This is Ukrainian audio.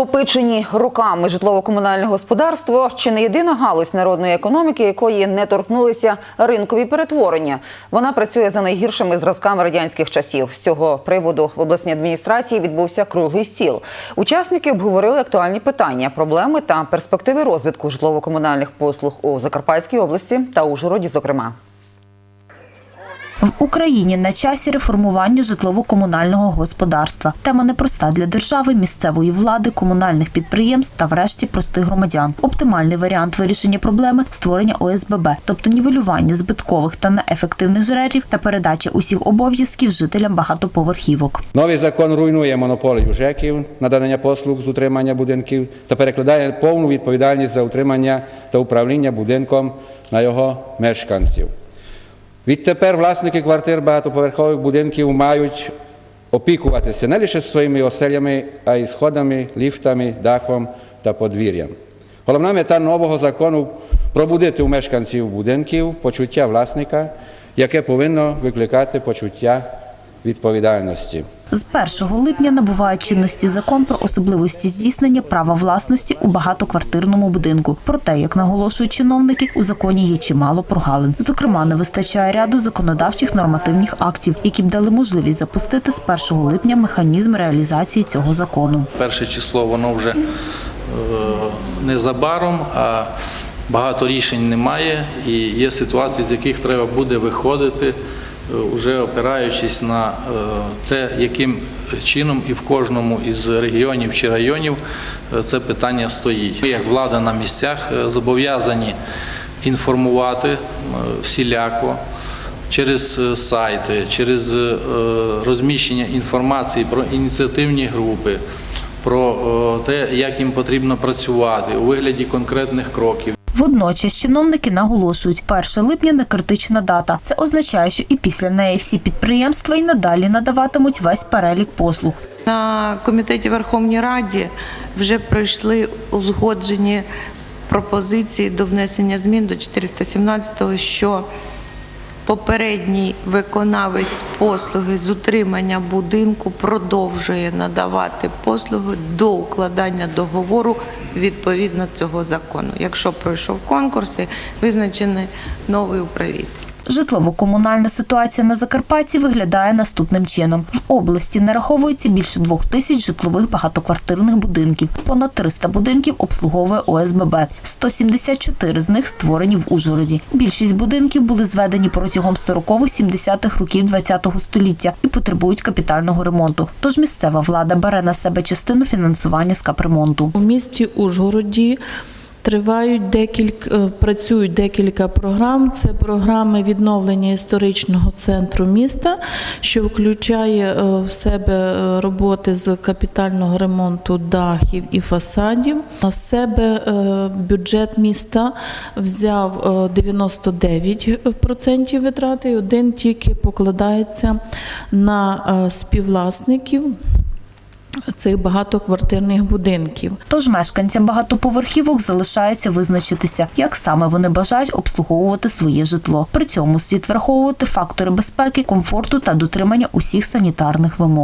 Накопичені роками житлово-комунальне господарство чи не єдина галузь народної економіки, якої не торкнулися ринкові перетворення. Вона працює за найгіршими зразками радянських часів. З цього приводу в обласній адміністрації відбувся круглий стіл. Учасники обговорили актуальні питання, проблеми та перспективи розвитку житлово-комунальних послуг у Закарпатській області та Ужгороді, зокрема. В Україні на часі реформування житлово-комунального господарства. Тема непроста для держави, місцевої влади, комунальних підприємств та, врешті, простих громадян. Оптимальний варіант вирішення проблеми створення ОСББ, тобто нівелювання збиткових та неефективних жрерів та передача усіх обов'язків жителям багатоповерхівок. Новий закон руйнує монополію ЖЕКів надання послуг з утримання будинків та перекладає повну відповідальність за утримання та управління будинком на його мешканців. Відтепер власники квартир багатоповерхових будинків мають опікуватися не лише своїми оселями, а й сходами, ліфтами, дахом та подвір'ям. Головна мета нового закону пробудити у мешканців будинків почуття власника, яке повинно викликати почуття відповідальності. З 1 липня набуває чинності закон про особливості здійснення права власності у багатоквартирному будинку. Проте, як наголошують чиновники, у законі є чимало прогалин. Зокрема, не вистачає ряду законодавчих нормативних актів, які б дали можливість запустити з 1 липня механізм реалізації цього закону. Перше число воно вже е, незабаром, а багато рішень немає, і є ситуації, з яких треба буде виходити, вже опираючись на е, те, яким чином і в кожному із регіонів чи районів е, це питання стоїть. Ми, як влада на місцях, е, зобов'язані інформувати е, всіляко через е, сайти, через е, розміщення інформації про ініціативні групи, про е, те, як їм потрібно працювати у вигляді конкретних кроків. Водночас чиновники наголошують, 1 липня не критична дата. Це означає, що і після неї всі підприємства і надалі надаватимуть весь перелік послуг. На комітеті Верховній Раді вже пройшли узгоджені пропозиції до внесення змін до 417-го, що попередній виконавець послуги з утримання будинку продовжує надавати послуги до укладання договору відповідно цього закону. Якщо пройшов конкурс визначений новий управитель. Житлово-комунальна ситуація на Закарпатті виглядає наступним чином. В області нараховується більше двох тисяч житлових багатоквартирних будинків. Понад 300 будинків обслуговує ОСББ. 174 з них створені в Ужгороді. Більшість будинків були зведені протягом 40-70-х років ХХ століття і потребують капітального ремонту. Тож місцева влада бере на себе частину фінансування з капремонту. У місті Ужгороді тривають декілька е, працюють декілька програм. Це програми відновлення історичного центру міста, що включає е, в себе е, роботи з капітального ремонту дахів і фасадів. На себе бюджет міста взяв е, 99% витрат, і один тільки покладається на співвласників цих багатоквартирних будинків. Тож мешканцям багатоповерхівок залишається визначитися, як саме вони бажають обслуговувати своє житло. При цьому слід враховувати фактори безпеки, комфорту та дотримання усіх санітарних вимог.